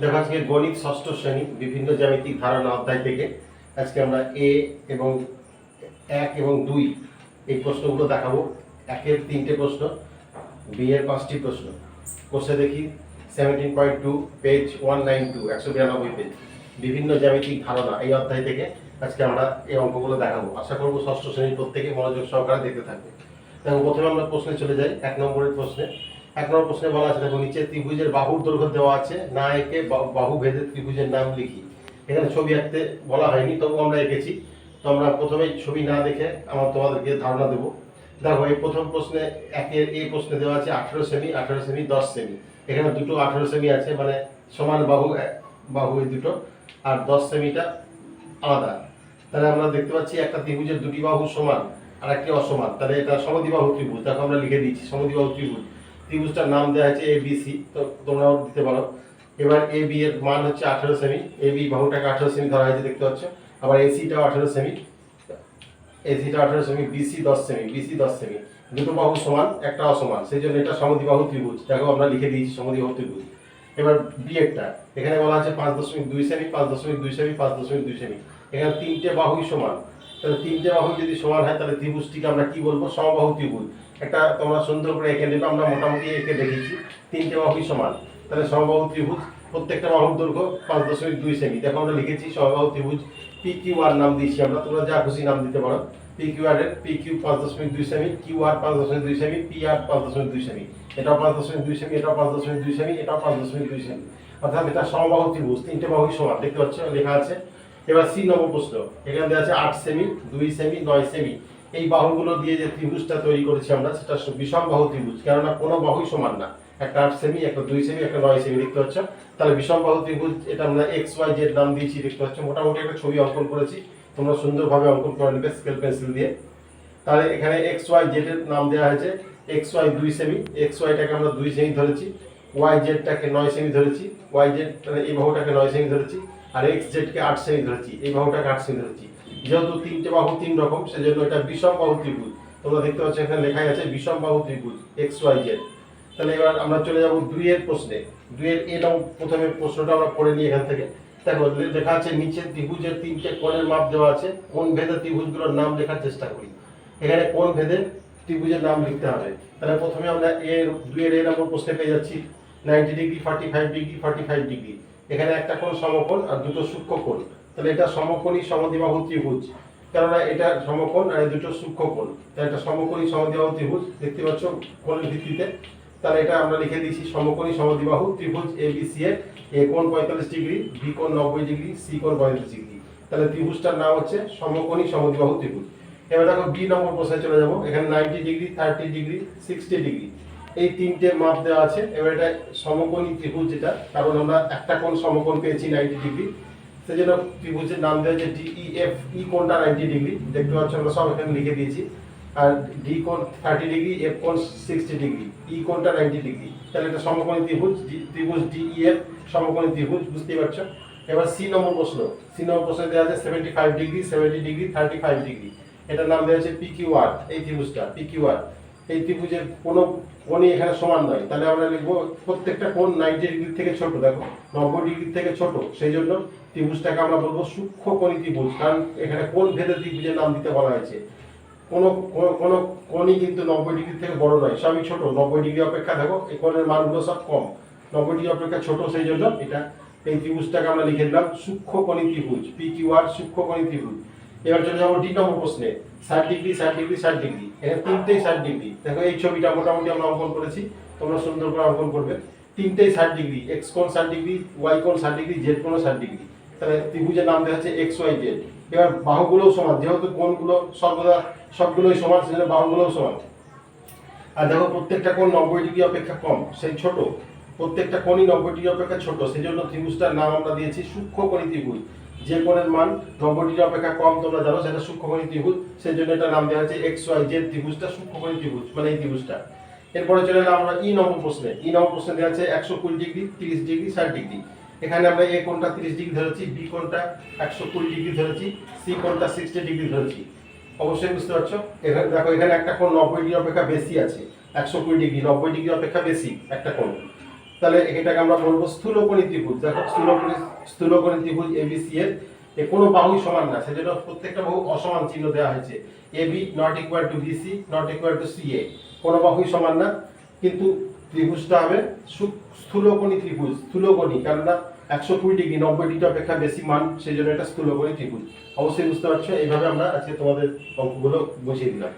দেখো আজকে গণিত ষষ্ঠ শ্রেণি, বিভিন্ন জ্যামিতিক ধারণা অধ্যায় থেকে। আজকে আমরা এ এবং এক এবং দুই এই প্রশ্নগুলো দেখাবো। একের তিনটে প্রশ্ন, বি এর পাঁচটি প্রশ্ন। কোষে দেখি seventeen point two page one nine two একশো বিরানব্বই পেজ বিভিন্ন জ্যামিতিক ধারণা এই অধ্যায় থেকে আজকে আমরা এই অঙ্কগুলো দেখাবো। আশা করব ষষ্ঠ শ্রেণির প্রত্যেকে মনোযোগ সহকারে দেখতে থাকবে। দেখো, প্রথমে আমরা প্রশ্নে চলে যাই, এক নম্বরের প্রশ্নে। এক নম্বর প্রশ্নে বলা আছে, দেখো, নিচে ত্রিভুজের বাহুর দৈর্ঘ্য দেওয়া আছে, না একে বাহু ভেদে ত্রিভুজের নাম লিখি। এখানে ছবি আঁকতে বলা হয়নি তবু আমরা এঁকেছি। তো আমরা প্রথমেই ছবি না দেখে আমরা তোমাদেরকে ধারণা দেবো। দেখো, এই প্রথম প্রশ্নে একের এই প্রশ্নে দেওয়া আছে আঠেরো সেমি আঠেরো সেমি, দশ সেমি। এখানে দুটো আঠেরো সেমি আছে মানে সমান বাহু বাহু এই দুটো, আর দশ সেমিটা আলাদা। তাহলে আমরা দেখতে পাচ্ছি একটা ত্রিভুজের দুটি বাহু সমান আর একটি অসমান। তাহলে এটা সমদ্বিবাহু ত্রিভুজ। দেখো, আমরা লিখে দিচ্ছি সমদ্বিবাহু ত্রিভুজ। ত্রিভুজটার নাম দেওয়া হয়েছে এ বি সি তো তোমরাও দিতে পারো। এবার এ বি এর মান হচ্ছে আঠেরো সেমি। এ বি বাহুটাকে আঠেরো সেমি ধরা হয়েছে, দেখতে পাচ্ছ। আবার এসিটাও আঠেরো সেমি। এসিটা আঠেরো সেমি বিসি দশ সেমি বিসি দশ সেমি। দুটো বাহু সমান, একটা অসমান। সেই জন্য এটা সমদ্বিবাহু ত্রিভুজ। দেখো আমরা লিখে দিয়েছি সমদ্বিবাহু ত্রিভুজ। এবার বি একটা। এখানে বলা আছে পাঁচ দশমিক দুই সেমি, পাঁচ দশমিক দুই সেমি, পাঁচ দশমিক দুই সেমি। এখানে তিনটে বাহুই সমান। তাহলে তিনটে বাহু যদি সমান হয়, তাহলে ত্রিভুজটিকে আমরা কি বলব? সমবাহু ত্রিভুজ। একটা তোমরা সুন্দর করে এঁকে নেবে, আমরা মোটামুটি এঁকে দেখেছি। তিনটে বাহুই সমান। তাহলে সমবাহু ত্রিভুজ, প্রত্যেকটা বাহুর দৈর্ঘ্য পাঁচ দশমিক দুই সেমি। দেখো আমরা লিখেছি সমবাহু ত্রিভুজ পি কিউ আর নাম দিয়েছি আমরা। তোমরা যা খুশি নাম দিতে পারো। পি কিউ আর এর পি কিউ পাঁচ দশমিক দুই সেমি কিউ আর পাঁচ দশমিক দুই সেমি পি আর পাঁচ দশমিক দুই সেমি। এটাও পাঁচ দশমিক দুই সেমি, এটাও পাঁচ দশমিক দুই সেমি, এটাও পাঁচ দশমিক দুই সেমি। অর্থাৎ এটা সমবাহু ত্রিভুজ, তিনটে বাহুই সমান। দেখতে পাচ্ছ, লেখা আছে। এবার সি নম্বর প্রশ্ন এখানে দেওয়া আছে আট সেমি, দুই সেমি, নয় সেমি। এই বাহুগুলো দিয়ে যে ত্রিভুজটা তৈরি করেছি আমরা, সেটা বিষম বাহু ত্রিভুজ। কেননা কোনো বাহুই সমান না। একটা আট সেমি, একটা দুই সেমি, একটা নয় সেমি, দেখতে পাচ্ছ? তাহলে বিষম বাহু ত্রিভুজ, এটা আমরা এক্স ওয়াই জেড নাম দিয়েছি, দেখতে পাচ্ছ? মোটামুটি একটা ছবি অঙ্কন করেছি। তোমরা সুন্দরভাবে অঙ্কন করে নেবে স্কেল পেন্সিল দিয়ে। তাহলে এখানে এক্স ওয়াই জেড এর নাম দেওয়া হয়েছে। এক্স ওয়াই দুই সেমি। এক্স ওয়াইটাকে আমরা দুই সেমি ধরেছি। ওয়াই জেডটাকে নয় সেমি ধরেছি। ওয়াই জেড মানে এই বাহুটাকে নয় সেমি ধরেছি। আর এক্স জেডকে আট সেমি ধরেছি। এই বাহুটাকে আট সেমি ধরেছি। যেহেতু তিনটে বাহু তিন রকম, সেজন্য এটা বিষম বাহু ত্রিভুজ। তোমরা দেখতে পাচ্ছ এখানে লেখাই আছে বিষম বাহু ত্রিভুজ এক্স ওয়াই জেড তাহলে এবার আমরা চলে যাব দুইয়ের প্রশ্নে। দুইয়ের এ নাম প্রথমে প্রশ্নটা আমরা পড়ে নিই এখান থেকে। দেখো লেখা আছে নিচে ত্রিভুজের তিনটে কোণের মাপ দেওয়া আছে। কোন ভেদে ত্রিভুজগুলোর নাম লেখার চেষ্টা করি? এখানে কোন ভেদে ত্রিভুজের নাম লিখতে হবে? তাহলে প্রথমে আমরা এর, দুইয়ের এ নম্বর প্রশ্নে পেয়ে যাচ্ছি। Ninety degree forty five degree forty five degree এখানে একটা কোণ সমকোণ আর দুটো সূক্ষ্ম কোণ। তাহলে এটা সমকোণী সমদ্বিবাহু ত্রিভুজ। কেননা এটা সমকোণ আর দুটো সূক্ষ্ম কোণ তাহলে এটা সমকোণী সমদ্বিবাহু ত্রিভুজ, দেখতে পাচ্ছ কোণের ভিত্তিতে। তাহলে এটা আমরা লিখে দিয়েছি সমকোণী সমদ্বিবাহু ত্রিভুজ এ বি সি এর এ কোণ পঁয়তাল্লিশ ডিগ্রি বি কোণ নব্বই ডিগ্রি সি কোণ পঁয়তাল্লিশ ডিগ্রি। তাহলে ত্রিভুজটার নাম হচ্ছে সমকোণী সমদ্বিবাহু ত্রিভুজ। এবার দেখো বি নম্বর প্রশ্নে চলে যাব। এখানে ninety degree thirty degree sixty degree. এই তিনটে মাপ দেওয়া আছে। এবার এটা সমকোণী ত্রিভুজ যেটা, কারণ আমরা একটা কোণ সমকোণ পেয়েছি নাইনটি ডিগ্রি। সেজন্য ত্রিভুজের নাম দেওয়া হচ্ছে ডিই এফ ই কোণটা নাইনটি ডিগ্রি দেখতে পাচ্ছ আমরা সব এখানে লিখে দিয়েছি। আর ডি কোণ থার্টি ডিগ্রি এফ কোণ সিক্সটি ডিগ্রি ই কোণটা নাইনটি ডিগ্রি তাহলে এটা সমকোণী ত্রিভুজ ডি- ত্রিভুজ ডিই এফ সমকোণী ত্রিভুজ, বুঝতেই পারছ? এবার সি নম্বর প্রশ্ন। সি নম্বর প্রশ্নে দেওয়া আছে seventy five degree seventy degree thirty five degree এটার নাম দেওয়া আছে পি কিউ আর এই ত্রিভুজটা পি কিউ আর এই ত্রিভুজের কোনো কোণই এখানে সমান নয়। তাহলে আমরা লিখব প্রত্যেকটা কোণ নাইনটি ডিগ্রি থেকে ছোট, দেখো। নব্বই ডিগ্রি থেকে ছোট। সেই জন্য ত্রিভুজটাকে আমরা বলব সূক্ষ্ম কোণী ত্রিভুজ, কারণ এখানে কোন ভেদে ত্রিভুজের নাম দিতে বলা হয়েছে। কোনো, কোনো- কোণই কিন্তু নব্বই ডিগ্রি থেকে বড় নয়, সবই ছোট। নব্বই ডিগ্রি অপেক্ষা, দেখো, এই কোণের মানগুলো সব কম। নব্বই ডিগ্রি অপেক্ষা ছোট, সেই জন্য এটা এই ত্রিভুজটাকে আমরা লিখে দিলাম সূক্ষ্ম কোণী ত্রিভুজ পি কিউ আর সূক্ষ্ম কোণী ত্রিভুজ। এবার চলে যাব ডি নম্বর প্রশ্নে ষাট ডিগ্রি ষাট ডিগ্রি ষাট ডিগ্রি এখানে তিনটেই ষাট ডিগ্রি দেখো এই ছবিটা মোটামুটি আমরা অঙ্কন করেছি, তোমরা সুন্দর করে অঙ্কন করবে। তিনটেই ষাট ডিগ্রি এক্স কোণ ষাট ডিগ্রি ওয়াই কোণ ষাট ডিগ্রি জেড কোণও ষাট ডিগ্রি তাহলে ত্রিভুজের নাম দেওয়া হচ্ছে এক্স ওয়াই জেড এবার বাহুগুলোও সমান, যেহেতু কোণগুলো সর্বদা সবগুলোই সমান, সেজন্য বাহুগুলোও সমান। আর দেখো প্রত্যেকটা কোণ নব্বই ডিগ্রি অপেক্ষা কম, সেই ছোট। প্রত্যেকটা কোণই নব্বই ডিগ্রি অপেক্ষা ছোট সেই জন্য ত্রিভুজটার নাম আমরা দিয়েছি সূক্ষ্ম কোণী ত্রিভুজ। যে কোণের মান ডিগ্রি অপেক্ষা কম তোমরা জানো, সেটা সূক্ষ্ম কোণী ত্রিভুজ। সেই জন্য এটা নাম দেওয়া হচ্ছে এক্স ওয়াই জেড ত্রিভুজটা সূক্ষ্ম কোণী ত্রিভুজ মানে এই ত্রিভুজটা। এরপরে চলে এলাম আমরা ই নম্বর প্রশ্নে। ই নম্বর প্রশ্নে দেওয়া আছে একশো কুড়ি ডিগ্রি, তিরিশ ডিগ্রি, ষাট ডিগ্রি। এখানে আমরা এ কোণটা তিরিশ ডিগ্রি ধরেছি, বি কোণটা একশো কুড়ি ডিগ্রি ধরেছি, সি কোণটা সিক্সটি ডিগ্রি ধরেছি। অবশ্যই বুঝতে পারছ? এখানে দেখো, এখানে একটা কোণ নব্বই ডিগ্রি অপেক্ষা বেশি আছে, একশো কুড়ি ডিগ্রি, নব্বই ডিগ্রি অপেক্ষা বেশি একটা কোণ। তাহলে এটাকে আমরা বলব স্থূলকোণী ত্রিভুজ দেখো, স্থূলকোণী স্থূলকোণী ত্রিভুজ এবিসি এর, এ কোনো বাহুই সমান না। সেজন্য প্রত্যেকটা বাহু অসমান চিহ্ন দেওয়া হয়েছে। AB not equal to BC not equal to CA কোনো বাহুই সমান না। কিন্তু ত্রিভুজটা হবে সু- স্থূলকোণী ত্রিভুজ স্থূলকোণী। কেননা একশো কুড়ি ডিগ্রি, নব্বই ডিগ্রি অপেক্ষা বেশি মান সেই জন্য এটা স্থূলকোণী ত্রিভুজ অবশ্যই বুঝতে পারছ? এইভাবে আমরা আজকে তোমাদের অঙ্কগুলো বুঝিয়ে দিলাম।